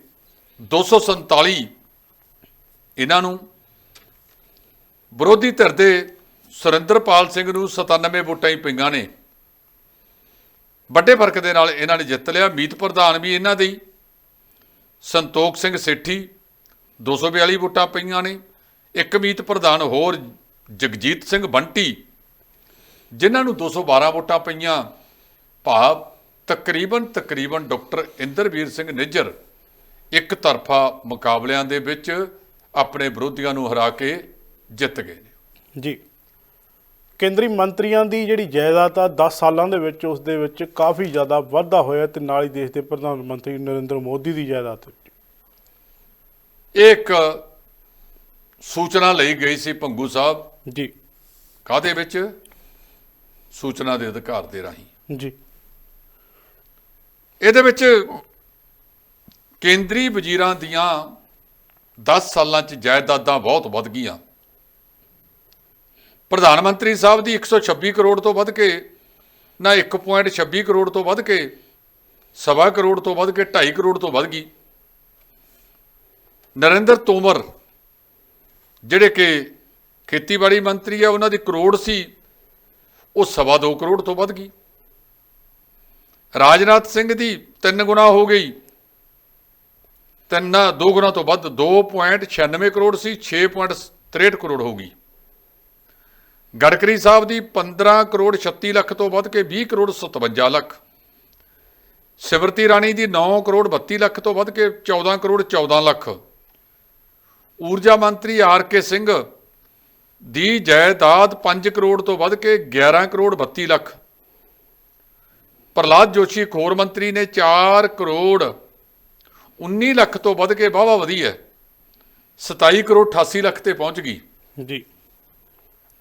247 ਇਹਨਾਂ ਨੂੰ ਵਿਰੋਧੀ ਧਿਰ ਦੇ ਸੁਰਿੰਦਰਪਾਲ ਸਿੰਘ ਨੂੰ 97 ਵੋਟਾਂ ਹੀ ਪਈਆਂ ਨੇ। ਵੱਡੇ ਫ਼ਰਕ ਦੇ ਨਾਲ ਇਹਨਾਂ ਨੇ ਜਿੱਤ ਲਿਆ। ਮੀਤ ਪ੍ਰਧਾਨ ਵੀ ਇਹਨਾਂ ਦੇ ਹੀ। ਸੰਤੋਖ ਸਿੰਘ ਸੇਠੀ 242 ਵੋਟਾਂ ਪਈਆਂ ਨੇ। ਇੱਕ ਮੀਤ ਪ੍ਰਧਾਨ ਹੋਰ ਜਗਜੀਤ ਸਿੰਘ ਬੰਟੀ, ਜਿਨ੍ਹਾਂ ਨੂੰ 212 ਵੋਟਾਂ ਪਈਆਂ। ਭਾਵ ਤਕਰੀਬਨ ਤਕਰੀਬਨ ਡਾਕਟਰ ਇੰਦਰਵੀਰ ਸਿੰਘ ਨਿੱਜਰ ਇੱਕ ਤਰਫਾ ਮੁਕਾਬਲਿਆਂ ਦੇ ਵਿੱਚ ਆਪਣੇ ਵਿਰੋਧੀਆਂ ਨੂੰ ਹਰਾ ਕੇ ਜਿੱਤ ਗਏ ਨੇ। ਜੀ। ਕੇਂਦਰੀ ਮੰਤਰੀਆਂ ਦੀ ਜਿਹੜੀ ਜਾਇਦਾਦ ਆ 10 ਸਾਲਾਂ ਦੇ ਵਿੱਚ ਉਸ ਦੇ ਵਿੱਚ ਕਾਫੀ ਜ਼ਿਆਦਾ ਵਾਧਾ ਹੋਇਆ ਤੇ ਨਾਲ ਹੀ ਦੇਸ਼ ਦੇ ਪ੍ਰਧਾਨ ਮੰਤਰੀ ਨਰਿੰਦਰ ਮੋਦੀ ਦੀ ਜਾਇਦਾਦ ਇੱਕ ਸੂਚਨਾ ਲਈ ਗਈ ਸੀ ਭੰਗੂ ਸਾਹਿਬ। ਜੀ। ਕਾਦੇ ਵਿੱਚ? ਸੂਚਨਾ ਦੇ ਅਧਿਕਾਰ ਦੇ ਰਾਹੀਂ। ਜੀ। ਇਹਦੇ ਵਿੱਚ ਕੇਂਦਰੀ ਵਜ਼ੀਰਾਂ ਦੀਆਂ 10 ਸਾਲਾਂ 'ਚ ਜਾਇਦਾਦਾਂ ਬਹੁਤ ਵੱਧ ਗਈਆਂ। ਪ੍ਰਧਾਨ ਮੰਤਰੀ ਸਾਹਿਬ ਦੀ 126 ਕਰੋੜ ਤੋਂ ਵੱਧ ਕੇ, ਨਾ 1.26 ਕਰੋੜ ਤੋਂ ਵੱਧ ਕੇ, ਸਵਾ ਕਰੋੜ ਤੋਂ ਵੱਧ ਕੇ 2.5 ਕਰੋੜ ਤੋਂ ਵੱਧ ਗਈ। ਨਰਿੰਦਰ ਤੋਮਰ, ਜਿਹੜੇ ਕਿ ਖੇਤੀਬਾੜੀ ਮੰਤਰੀ ਆ, ਉਹਨਾਂ ਦੀ ਕਰੋੜ ਸੀ, ਉਹ ਸਵਾ ਦੋ ਕਰੋੜ ਤੋਂ ਵੱਧ ਗਈ। ਰਾਜਨਾਥ ਸਿੰਘ ਦੀ ਤਿੰਨ ਗੁਣਾ ਹੋ ਗਈ। ਤਿੰਨ, ਦੋ ਗੁਣਾ ਤੋਂ ਵੱਧ 2.96 ਕਰੋੜ ਸੀ 6.63 ਕਰੋੜ ਹੋ ਗਈ। ਗੜਕਰੀ ਸਾਹਿਬ ਦੀ 15 ਕਰੋੜ 36 ਲੱਖ ਤੋਂ ਵੱਧ ਕੇ 20 ਕਰੋੜ 57 ਲੱਖ। ਸਿਮਰਤੀ ਰਾਣੀ ਦੀ 9 ਕਰੋੜ 32 ਲੱਖ ਤੋਂ ਵੱਧ ਕੇ 14 ਕਰੋੜ 14 ਲੱਖ। ਊਰਜਾ ਮੰਤਰੀ ਆਰ ਕੇ ਸਿੰਘ ਦੀ ਜਾਇਦਾਦ 5 ਕਰੋੜ ਤੋਂ ਵੱਧ ਕੇ 11 ਕਰੋੜ 32 ਲੱਖ। ਪ੍ਰਲਾਦ ਜੋਸ਼ੀ ਖੋਰ ਮੰਤਰੀ ਨੇ 4 ਕਰੋੜ 19 ਲੱਖ ਤੋਂ ਵੱਧ ਕੇ ਵਾਹਵਾ ਵਧੀ ਹੈ। 27 ਕਰੋੜ 88 ਲੱਖ ਤੇ ਪਹੁੰਚ ਗਈ। ਜੀ।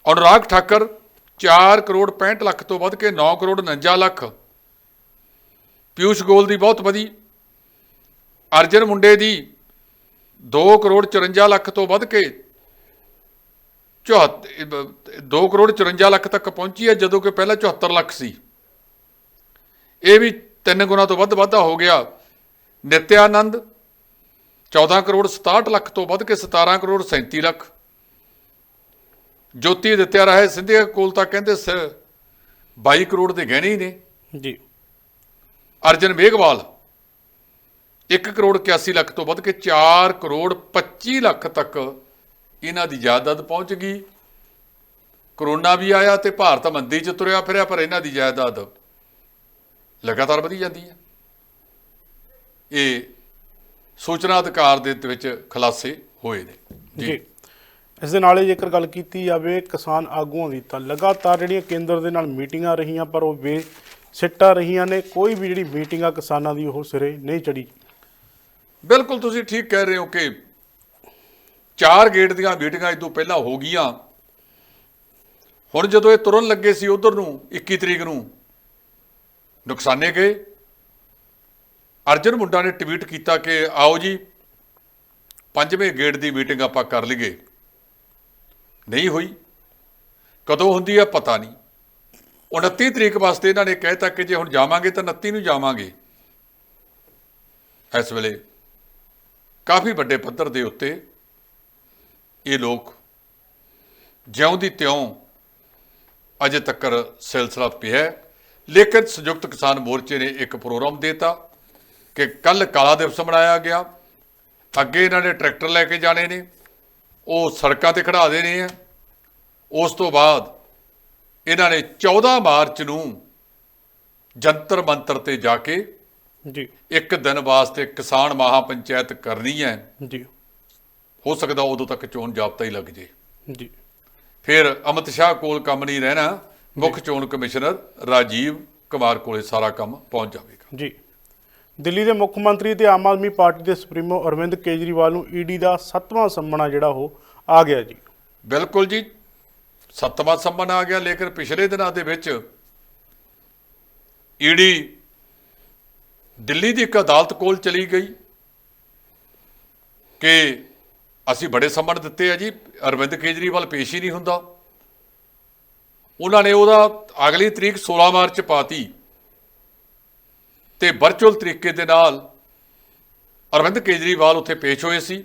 ਅਨੁਰਾਗ ਠਾਕਰ 4 ਕਰੋੜ 65 ਲੱਖ ਤੋਂ ਵੱਧ ਕੇ 9 ਕਰੋੜ 49 ਲੱਖ। ਪਿਊਸ਼ ਗੋਲ ਦੀ ਬਹੁਤ ਵਧੀ। ਅਰਜਨ ਮੁੰਡੇ ਦੀ 2 ਕਰੋੜ 54 ਲੱਖ ਤੋਂ ਵੱਧ ਕੇ 2 ਕਰੋੜ 54 ਲੱਖ ਤੱਕ ਪਹੁੰਚੀ ਹੈ, ਜਦੋਂ ਕਿ ਪਹਿਲਾਂ 74 ਲੱਖ ਸੀ। ਇਹ ਵੀ ਤਿੰਨ ਗੁਣਾ ਤੋਂ ਵੱਧ ਵਾਧਾ ਹੋ ਗਿਆ। ਨਿਤਿਆਨੰਦ 14 ਕਰੋੜ 67 ਲੱਖ ਤੋਂ ਵੱਧ ਕੇ 17 ਕਰੋੜ 37 ਲੱਖ। ਜੋਤੀ ਦਿੱਤਿਆ ਰਹੇ ਸਿੰਧੀਆ ਕੋਲ ਤਾਂ ਕਹਿੰਦੇ ਸ 22 ਕਰੋੜ ਦੇ ਗਹਿਣੇ ਹੀ ਨੇ। ਜੀ। ਅਰਜਨ ਮੇਘਵਾਲ 1 ਕਰੋੜ 81 ਲੱਖ ਤੋਂ ਵੱਧ ਕੇ 4 ਕਰੋੜ 25 ਲੱਖ ਤੱਕ ਇਹਨਾਂ ਦੀ ਜਾਇਦਾਦ ਪਹੁੰਚ ਗਈ। ਕਰੋਨਾ ਵੀ ਆਇਆ ਤੇ ਭਾਰਤ ਮੰਦੀ ਚ ਤੁਰਿਆ ਫਿਰਿਆ ਪਰ ਇਹਨਾਂ ਦੀ ਜਾਇਦਾਦ ਲਗਾਤਾਰ ਵਧੀ ਜਾਂਦੀ ਹੈ। ਇਹ ਸੂਚਨਾ ਅਧਿਕਾਰ ਦੇ ਵਿੱਚ ਖੁਲਾਸੇ ਹੋਏ ਨੇ। ਜੀ। ਇਸ ਦੇ ਨਾਲ ਹੀ ਜੇਕਰ ਗੱਲ ਕੀਤੀ ਜਾਵੇ, ਕਿਸਾਨ ਆਗੂਆਂ ਦੀ, ਤਾਂ ਲਗਾਤਾਰ ਜਿਹੜੀਆਂ ਕੇਂਦਰ ਦੇ ਨਾਲ ਮੀਟਿੰਗਾਂ ਰਹੀਆਂ, ਪਰ ਉਹ ਬੇ ਸਿੱਟਾਂ ਰਹੀਆਂ ਨੇ, ਕੋਈ ਵੀ ਜਿਹੜੀ ਮੀਟਿੰਗ ਆ ਕਿਸਾਨਾਂ ਦੀ ਉਹ ਸਿਰੇ ਨਹੀਂ ਚੜੀ। ਬਿਲਕੁਲ ਤੁਸੀਂ ਠੀਕ ਕਹਿ ਰਹੇ ਹੋ ਕਿ ਚਾਰ ਗੇਟ ਦੀਆਂ ਮੀਟਿੰਗਾਂ ਇਹ ਤੋਂ ਪਹਿਲਾਂ ਹੋ ਗਈਆਂ। ਹੁਣ ਜਦੋਂ ਇਹ ਤੁਰਨ ਲੱਗੇ ਸੀ ਉਧਰ ਨੂੰ 21 ਤਰੀਕ ਨੂੰ, ਨੁਕਸਾਨੇ ਗਏ। ਅਰਜਨ ਮੁੰਡਾ ਨੇ ਟਵੀਟ ਕੀਤਾ ਕਿ ਆਓ ਜੀ, ਪੰਜਵੇਂ ਗੇਟ ਦੀ ਮੀਟਿੰਗ ਆਪਾਂ ਕਰ ਲਈਏ। ਨਹੀਂ ਹੋਈ। ਕਦੋਂ ਹੁੰਦੀ ਹੈ ਪਤਾ ਨਹੀਂ। 29 ਤਰੀਕ ਵਾਸਤੇ ਇਹਨਾਂ ਨੇ ਕਹਿਤਾ ਕਿ ਜੇ ਹੁਣ ਜਾਵਾਂਗੇ ਤਾਂ 29 ਨੂੰ ਜਾਵਾਂਗੇ। ਇਸ ਵੇਲੇ ਕਾਫੀ ਵੱਡੇ ਪੱਧਰ ਦੇ ਉੱਤੇ ਇਹ ਲੋਕ ਜਿਉਂ ਦੀ ਤਿਉਂ ਅਜੇ ਤੱਕ ਸਿਲਸਿਲਾ ਪਿਆ ਲੇਕਿਨ ਸੰਯੁਕਤ ਕਿਸਾਨ ਮੋਰਚੇ ਨੇ ਇੱਕ ਪ੍ਰੋਗਰਾਮ ਦਿੱਤਾ ਕਿ ਕੱਲ ਕਾਲਾ ਦਿਵਸ ਮਨਾਇਆ ਗਿਆ। ਅੱਗੇ ਇਹਨਾਂ ਨੇ ਟਰੈਕਟਰ ਲੈ ਕੇ ਜਾਣੇ ਨੇ। ਉਹ ਸੜਕਾਂ ਤੇ ਖੜਾ ਦੇਣੇ ਆ। ਉਸ ਤੋਂ ਬਾਅਦ ਇਹਨਾਂ ਨੇ 14 ਮਾਰਚ ਨੂੰ ਜੰਤਰ ਮੰਤਰ ਤੇ ਜਾ ਕੇ ਜੀ। ਇੱਕ ਦਿਨ ਵਾਸਤੇ ਕਿਸਾਨ ਮਹਾ ਪੰਚਾਇਤ ਕਰਨੀ ਹੈ। ਜੀ। ਹੋ ਸਕਦਾ ਉਦੋਂ ਤੱਕ ਚੋਣ ਜਾਬਤਾ ਹੀ ਲੱਗ ਜੇ। ਜੀ। ਫਿਰ ਅਮਿਤ ਸ਼ਾਹ ਕੋਲ ਕੰਮ ਨਹੀਂ ਰਹਿਣਾ। ਮੁੱਖ ਚੋਣ ਕਮਿਸ਼ਨਰ ਰਾਜੀਵ ਕੁਮਾਰ ਕੋਲੇ ਸਾਰਾ ਕੰਮ ਪਹੁੰਚ ਜਾਵੇਗਾ। ਜੀ। ਦਿੱਲੀ ਦੇ ਮੁੱਖ ਮੰਤਰੀ ਤੇ ਆਮ ਆਦਮੀ ਪਾਰਟੀ ਦੇ ਸੁਪਰੀਮੋ ਅਰਵਿੰਦ ਕੇਜਰੀਵਾਲ ਨੂੰ ਈਡੀ ਦਾ ਸੱਤਵਾਂ ਸੰਮਣਾ ਜਿਹੜਾ ਉਹ ਆ ਗਿਆ ਜੀ। ਬਿਲਕੁਲ ਜੀ, ਸੱਤਵਾਂ ਸੰਮਨ ਆ ਗਿਆ, ਲੇਕਿਨ ਪਿਛਲੇ ਦਿਨਾਂ ਦੇ ਵਿੱਚ ਈਡੀ ਦਿੱਲੀ ਦੀ ਇੱਕ ਅਦਾਲਤ ਕੋਲ ਚਲੀ ਗਈ ਕਿ ਅਸੀਂ ਬੜੇ ਸੰਮਣ ਦਿੱਤੇ ਆ ਜੀ, ਅਰਵਿੰਦ ਕੇਜਰੀਵਾਲ ਪੇਸ਼ ਹੀ ਨਹੀਂ ਹੁੰਦਾ। ਉਹਨਾਂ ਨੇ ਉਹਦਾ ਅਗਲੀ ਤਰੀਕ 16 ਮਾਰਚ ਪਾਤੀ। ਤੇ ਵਰਚੁਅਲ ਤਰੀਕੇ ਦੇ ਨਾਲ ਅਰਵਿੰਦ ਕੇਜਰੀਵਾਲ ਉੱਥੇ ਪੇਸ਼ ਹੋਏ ਸੀ।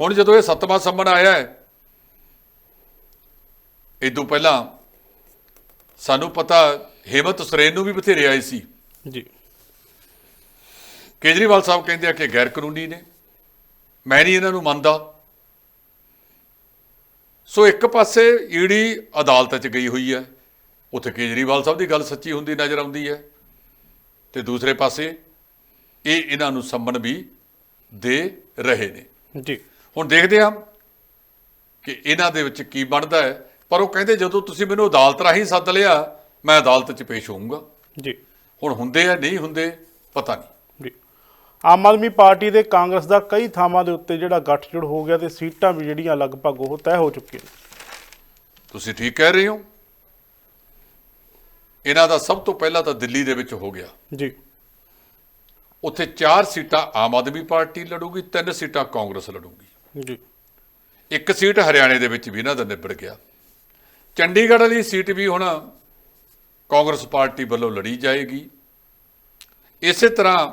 ਹੁਣ ਜਦੋਂ ਇਹ ਸੱਤਵਾਂ ਸੰਮਣ ਆਇਆ ਹੈ ਇਦੋਂ ਪਹਿਲਾਂ ਸਾਨੂੰ ਪਤਾ ਹੇਮੰਤ ਸੋਰੇਨ ਨੂੰ ਵੀ ਬਥੇਰੇ ਆਏ ਸੀ। ਜੀ। ਕੇਜਰੀਵਾਲ ਸਾਹਿਬ ਕਹਿੰਦੇ ਆ ਕਿ ਗੈਰ ਕਾਨੂੰਨੀ ਨੇ ਮੈਂ ਨਹੀਂ ਇਹਨਾਂ ਨੂੰ ਮੰਨਦਾ। ਸੋ ਇੱਕ ਪਾਸੇ ਈਡੀ ਅਦਾਲਤ 'ਚ ਗਈ ਹੋਈ ਹੈ ਉੱਥੇ ਕੇਜਰੀਵਾਲ ਸਾਹਿਬ ਦੀ ਗੱਲ ਸੱਚੀ ਹੁੰਦੀ ਨਜ਼ਰ ਆਉਂਦੀ ਹੈ। ਤੇ ਦੂਸਰੇ ਪਾਸੇ ਇਹ ਇਹਨਾਂ ਨੂੰ ਸੰਮਨ ਵੀ ਦੇ ਰਹੇ ਨੇ। ਜੀ। ਹੁਣ ਦੇਖਦੇ ਹਾਂ ਕਿ ਇਹਨਾਂ ਦੇ ਵਿੱਚ ਕੀ ਬਣਦਾ ਹੈ। ਪਰ ਉਹ ਕਹਿੰਦੇ ਜਦੋਂ ਤੁਸੀਂ ਮੈਨੂੰ ਅਦਾਲਤ ਰਾਹੀਂ ਸੱਦ ਲਿਆ ਮੈਂ ਅਦਾਲਤ 'ਚ ਪੇਸ਼ ਹੋਊਂਗਾ। ਜੀ। ਹੁਣ ਹੁੰਦੇ ਆ ਨਹੀਂ ਹੁੰਦੇ ਪਤਾ ਨਹੀਂ। ਜੀ। ਆਮ ਆਦਮੀ ਪਾਰਟੀ ਦੇ ਕਾਂਗਰਸ ਦਾ ਕਈ ਥਾਵਾਂ ਦੇ ਉੱਤੇ ਜਿਹੜਾ ਗੱਠਜੋੜ ਹੋ ਗਿਆ ਤੇ ਸੀਟਾਂ ਵੀ ਜਿਹੜੀਆਂ ਲਗਭਗ ਉਹ ਤੈਅ ਹੋ ਚੁੱਕੀਆਂ ਤੁਸੀਂ ਠੀਕ ਕਹਿ ਰਹੇ ਹੋ? ਇਹਨਾਂ ਦਾ ਸਭ ਤੋਂ ਪਹਿਲਾਂ ਤਾਂ ਦਿੱਲੀ ਦੇ ਵਿੱਚ ਹੋ ਗਿਆ। ਜੀ। ਉੱਥੇ ਚਾਰ ਸੀਟਾਂ ਆਮ ਆਦਮੀ ਪਾਰਟੀ ਲੜੂਗੀ ਤਿੰਨ ਸੀਟਾਂ ਕਾਂਗਰਸ ਲੜੂਗੀ। ਜੀ। ਇੱਕ ਸੀਟ ਹਰਿਆਣੇ ਦੇ ਵਿੱਚ ਵੀ ਇਹਨਾਂ ਦਾ ਨਿਬੜ ਗਿਆ। ਚੰਡੀਗੜ੍ਹ ਵਾਲੀ ਸੀਟ ਵੀ ਹੁਣ ਕਾਂਗਰਸ ਪਾਰਟੀ ਵੱਲੋਂ ਲੜੀ ਜਾਏਗੀ। ਇਸੇ ਤਰ੍ਹਾਂ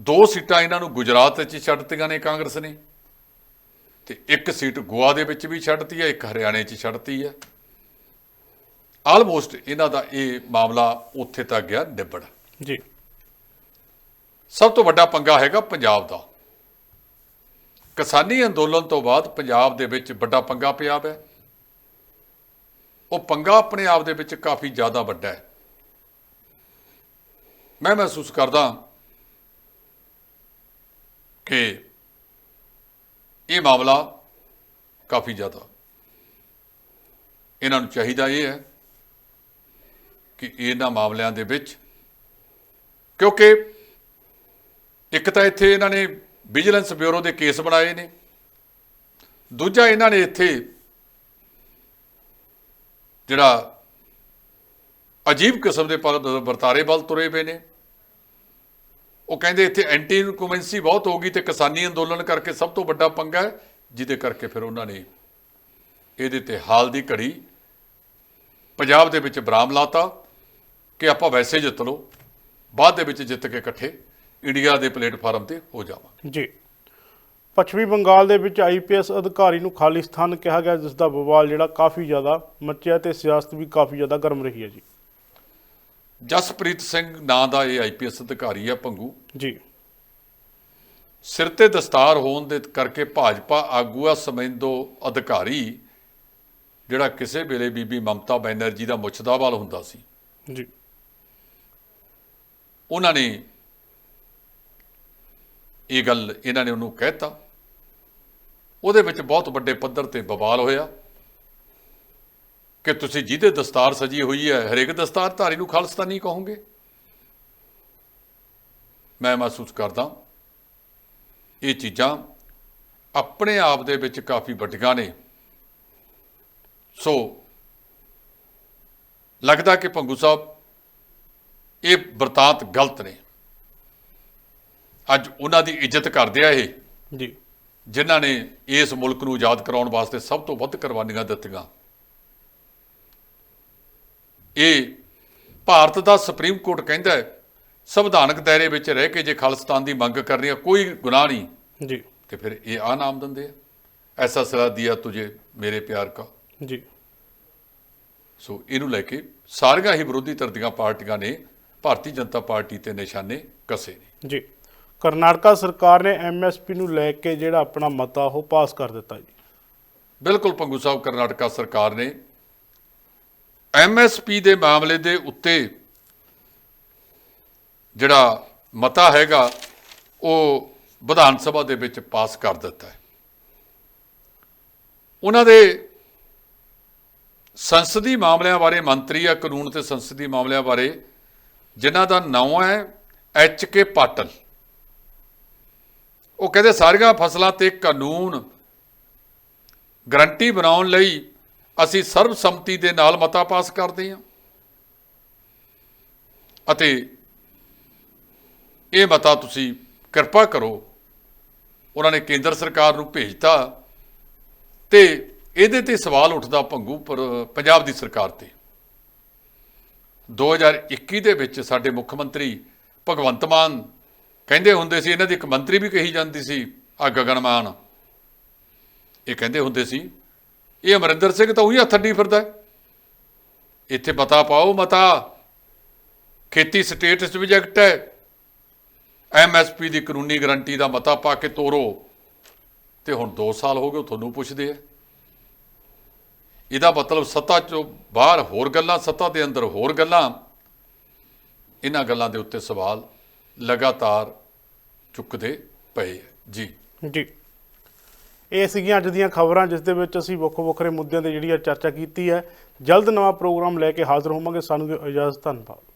ਦੋ ਸੀਟਾਂ ਇਹਨਾਂ ਨੂੰ ਗੁਜਰਾਤ ਵਿੱਚ ਛੱਡਤੀਆਂ ਨੇ ਕਾਂਗਰਸ ਨੇ। ਤੇ ਇੱਕ ਸੀਟ ਗੋਆ ਦੇ ਵਿੱਚ ਵੀ ਛੱਡਤੀ ਹੈ ਇੱਕ ਹਰਿਆਣੇ 'ਚ ਛੱਡਤੀ ਹੈ। ਆਲਮੋਸਟ ਇਹਨਾਂ ਦਾ ਇਹ ਮਾਮਲਾ ਉੱਥੇ ਤੱਕ ਗਿਆ ਨਿਬੜ। ਜੀ। ਸਭ ਤੋਂ ਵੱਡਾ ਪੰਗਾ ਹੈਗਾ ਪੰਜਾਬ ਦਾ। ਕਿਸਾਨੀ ਅੰਦੋਲਨ ਤੋਂ ਬਾਅਦ ਪੰਜਾਬ ਦੇ ਵਿੱਚ ਵੱਡਾ ਪੰਗਾ ਪਿਆ ਹੈ ਉਹ ਪੰਗਾ ਆਪਣੇ ਆਪ ਦੇ ਵਿੱਚ ਕਾਫੀ ਜ਼ਿਆਦਾ ਵੱਡਾ ਹੈ। ਮੈਂ ਮਹਿਸੂਸ ਕਰਦਾ ਕਿ ਇਹ ਮਾਮਲਾ ਕਾਫੀ ਜ਼ਿਆਦਾ। ਇਹਨਾਂ ਨੂੰ ਚਾਹੀਦਾ ਇਹ ਹੈ ਕਿ ਇਹਨਾਂ ਮਾਮਲਿਆਂ ਦੇ ਵਿੱਚ। ਕਿਉਂਕਿ ਇੱਕ ਤਾਂ ਇੱਥੇ ਇਹਨਾਂ ਨੇ ਵਿਜੀਲੈਂਸ ਬਿਊਰੋ ਦੇ ਕੇਸ ਬਣਾਏ ਨੇ। ਦੂਜਾ ਇਹਨਾਂ ਨੇ ਇੱਥੇ ਜਿਹੜਾ ਅਜੀਬ ਕਿਸਮ ਦੇ ਪਰ- ਵਰਤਾਰੇ ਵੱਲ ਤੁਰੇ ਪਏ ਨੇ। ਉਹ ਕਹਿੰਦੇ ਇੱਥੇ ਐਂਟੀ ਇਨਕੂਮੈਂਸੀ ਬਹੁਤ ਹੋ ਗਈ ਤੇ ਕਿਸਾਨੀ ਅੰਦੋਲਨ ਕਰਕੇ ਸਭ ਤੋਂ ਵੱਡਾ ਪੰਗਾ ਹੈ, ਜਿਹਦੇ ਕਰਕੇ ਫਿਰ ਉਹਨਾਂ ਨੇ ਇਹਦੇ ਤੇ ਹਾਲ ਦੀ ਘੜੀ ਪੰਜਾਬ ਦੇ ਵਿੱਚ ਬਰਾਮ ਲਾਤਾ। ਕਿ ਆਪਾਂ ਵੈਸੇ ਜਿੱਤ ਲਓ ਬਾਅਦ ਦੇ ਵਿੱਚ ਜਿੱਤ ਕੇ ਇਕੱਠੇ ਇੰਡੀਆ ਦੇ ਪਲੇਟਫਾਰਮ ਤੇ ਹੋ ਜਾਵਾਂਗੇ। ਜੀ। ਪੱਛਮੀ ਬੰਗਾਲ ਦੇ ਵਿੱਚ ਆਈਪੀਐਸ ਅਧਿਕਾਰੀ ਨੂੰ ਖਾਲਿਸਤਾਨ ਕਿਹਾ ਗਿਆ ਜਿਸ ਦਾ ਬਵਾਲ ਜਿਹੜਾ ਕਾਫੀ ਜ਼ਿਆਦਾ ਮੱਚਿਆ ਤੇ ਸਿਆਸਤ ਵੀ ਕਾਫੀ ਜ਼ਿਆਦਾ ਗਰਮ ਰਹੀ ਹੈ ਜੀ। ਜਸਪ੍ਰੀਤ ਸਿੰਘ ਨਾਂ ਦਾ ਇਹ ਆਈਪੀਐਸ ਅਧਿਕਾਰੀ ਆ ਭੰਗੂ ਜੀ। ਸਿਰ ਤੇ ਦਸਤਾਰ ਹੋਣ ਦੇ ਕਰਕੇ ਭਾਜਪਾ ਆਗੂ ਆ ਸਮੇਂਦੋ ਅਧਿਕਾਰੀ ਜਿਹੜਾ ਕਿਸੇ ਵੇਲੇ ਬੀਬੀ ਮਮਤਾ ਬੈਨਰਜੀ ਦਾ ਮੁੱਛਦਾ ਵਾਲ ਹੁੰਦਾ ਸੀ। ਜੀ। ਉਹਨਾਂ ਨੇ ਇਹ ਗੱਲ ਇਹਨਾਂ ਨੇ ਉਹਨੂੰ ਕਹਿਤਾ। ਉਹਦੇ ਵਿੱਚ ਬਹੁਤ ਵੱਡੇ ਪੱਧਰ ਤੇ ਬਵਾਲ ਹੋਇਆ ਕਿ ਤੁਸੀਂ ਜਿਹਦੇ ਦਸਤਾਰ ਸਜੀ ਹੋਈ ਹੈ, ਹਰੇਕ ਦਸਤਾਰ ਧਾਰੀ ਨੂੰ ਖਾਲਸਤਾਨੀ ਕਹੋਗੇ। ਮੈਂ ਮਹਿਸੂਸ ਕਰਦਾ ਇਹ ਚੀਜ਼ਾਂ ਆਪਣੇ ਆਪ ਦੇ ਵਿੱਚ ਕਾਫੀ ਵੱਡੀਆਂ ਨੇ। ਸੋ ਲੱਗਦਾ ਕਿ ਪੰਗੂ ਸਾਹਿਬ ਇਹ ਵਰਤਾਂਤ ਗਲਤ ਨੇ। ਅੱਜ ਉਹਨਾਂ ਦੀ ਇੱਜ਼ਤ ਕਰਦੇ ਆ ਇਹ। ਜੀ। ਜਿਨ੍ਹਾਂ ਨੇ ਇਸ ਮੁਲਕ ਨੂੰ ਆਜ਼ਾਦ ਕਰਾਉਣ ਵਾਸਤੇ ਸਭ ਤੋਂ ਵੱਧ ਕੁਰਬਾਨੀਆਂ ਦਿੱਤੀਆਂ। ਇਹ ਭਾਰਤ ਦਾ ਸੁਪਰੀਮ ਕੋਰਟ ਕਹਿੰਦਾ ਹੈ ਸੰਵਿਧਾਨਕ ਦਾਇਰੇ ਵਿੱਚ ਰਹਿ ਕੇ ਜੇ ਖਾਲਿਸਤਾਨ ਦੀ ਮੰਗ ਕਰਨੀ ਹੈ ਕੋਈ ਗੁਨਾਹ ਨਹੀਂ। ਜੀ। ਤੇ ਫਿਰ ਇਹ ਆ ਨਾਮ ਦਿੰਦੇ ਆ। ਐਸਾ ਸਲਾਹ ਦਿਆ ਤੁਝੇ ਮੇਰੇ ਪਿਆਰ ਕਾ। ਜੀ। ਸੋ ਇਹਨੂੰ ਲੈ ਕੇ ਸਾਰੀਆਂ ਹੀ ਵਿਰੋਧੀ ਧਿਰ ਦੀਆਂ ਪਾਰਟੀਆਂ ਨੇ ਭਾਰਤੀ ਜਨਤਾ ਪਾਰਟੀ ਤੇ ਨਿਸ਼ਾਨੇ ਕਸੇ ਨੇ। ਜੀ। ਕਰਨਾਟਕਾ ਸਰਕਾਰ ਨੇ ਐਮਐਸਪੀ ਨੂੰ ਲੈ ਕੇ ਜਿਹੜਾ ਆਪਣਾ ਮਤਾ ਉਹ ਪਾਸ ਕਰ ਦਿੱਤਾ ਜੀ। ਬਿਲਕੁਲ ਪੰਗੂ ਸਾਹਿਬ ਕਰਨਾਟਕਾ ਸਰਕਾਰ ਨੇ ਐਮਐਸਪੀ ਦੇ ਮਾਮਲੇ ਦੇ ਉੱਤੇ ਜਿਹੜਾ ਮਤਾ ਹੈਗਾ ਉਹ ਵਿਧਾਨ ਸਭਾ ਦੇ ਵਿੱਚ ਪਾਸ ਕਰ ਦਿੱਤਾ ਹੈ। ਉਹਨਾਂ ਦੇ ਸੰਸਦੀ ਮਾਮਲਿਆਂ ਬਾਰੇ ਮੰਤਰੀ ਆ ਕਾਨੂੰਨ ਤੇ ਸੰਸਦੀ ਮਾਮਲਿਆਂ ਬਾਰੇ ਜਿਨ੍ਹਾਂ ਦਾ ਨਾਮ ਹੈ ਐਚ ਕੇ ਪਾਟਲ। ਉਹ ਕਹਿੰਦੇ ਸਾਰੀਆਂ ਫਸਲਾਂ ਤੇ ਕਾਨੂੰਨ ਗਰੰਟੀ ਬਣਾਉਣ ਲਈ ਅਸੀਂ ਸਰਬਸੰਮਤੀ ਦੇ ਨਾਲ ਮਤਾ ਪਾਸ ਕਰਦੇ ਹਾਂ। ਅਤੇ ਇਹ ਮਤਾ ਤੁਸੀਂ ਕਿਰਪਾ ਕਰੋ, ਉਹਨਾਂ ਨੇ ਕੇਂਦਰ ਸਰਕਾਰ ਨੂੰ ਭੇਜਤਾ ਤੇ ਇਹਦੇ ਤੇ ਸਵਾਲ ਉੱਠਦਾ ਭੰਗੂ ਪਰ- ਪੰਜਾਬ ਦੀ ਸਰਕਾਰ ਤੇ। 2021 ਦੇ ਵਿੱਚ ਸਾਡੇ ਮੁੱਖ ਮੰਤਰੀ ਭਗਵੰਤ ਮਾਨ ਕਹਿੰਦੇ ਹੁੰਦੇ ਸੀ, ਇਹਨਾਂ ਦੀ ਇੱਕ ਮੰਤਰੀ ਵੀ ਕਹੀ ਜਾਂਦੀ ਸੀ, ਆ ਗਗਨ ਮਾਨ। ਇਹ ਕਹਿੰਦੇ ਹੁੰਦੇ ਸੀ, ਇਹ ਅਮਰਿੰਦਰ ਸਿੰਘ ਤਾਂ ਉਹੀ ਹੱਥ ਅੱਡੀ ਫਿਰਦਾ ਇੱਥੇ ਮਤਾ ਪਾਓ, ਮਤਾ। ਖੇਤੀ ਸਟੇਟ ਸਬਜੈਕਟ ਹੈ। ਐਮਐਸਪੀ ਦੀ ਕਾਨੂੰਨੀ ਗਰੰਟੀ ਦਾ ਮਤਾ ਪਾ ਕੇ ਤੋਰੋ। ਤੇ ਹੁਣ 2 ਸਾਲ ਹੋ ਗਏ, ਉਹ ਤੁਹਾਨੂੰ ਪੁੱਛਦੇ ਆ। ਇਹਦਾ ਮਤਲਬ ਸੱਤਾ ਚੋਂ ਬਾਹਰ ਹੋਰ ਗੱਲਾਂ, ਸੱਤਾ ਦੇ ਅੰਦਰ ਹੋਰ ਗੱਲਾਂ। ਇਹਨਾਂ ਗੱਲਾਂ ਦੇ ਉੱਤੇ ਸਵਾਲ ਲਗਾਤਾਰ ਚੁੱਕਦੇ ਪਏ ਆ। ਜੀ। ਜੀ। ਇਹ ਸੀਗੀਆਂ ਅੱਜ ਦੀਆਂ ਖਬਰਾਂ ਜਿਸ ਦੇ ਵਿੱਚ ਅਸੀਂ ਵੱਖੋ ਵੱਖਰੇ ਮੁੱਦਿਆਂ ਤੇ ਜਿਹੜੀ ਆ ਚਰਚਾ ਕੀਤੀ ਹੈ। ਜਲਦ ਨਵਾਂ ਪ੍ਰੋਗਰਾਮ ਲੈ ਕੇ ਹਾਜ਼ਰ ਹੋਵਾਂਗੇ। ਸਾਨੂੰ ਇਜਾਜ਼ਤ, ਧੰਨਵਾਦ।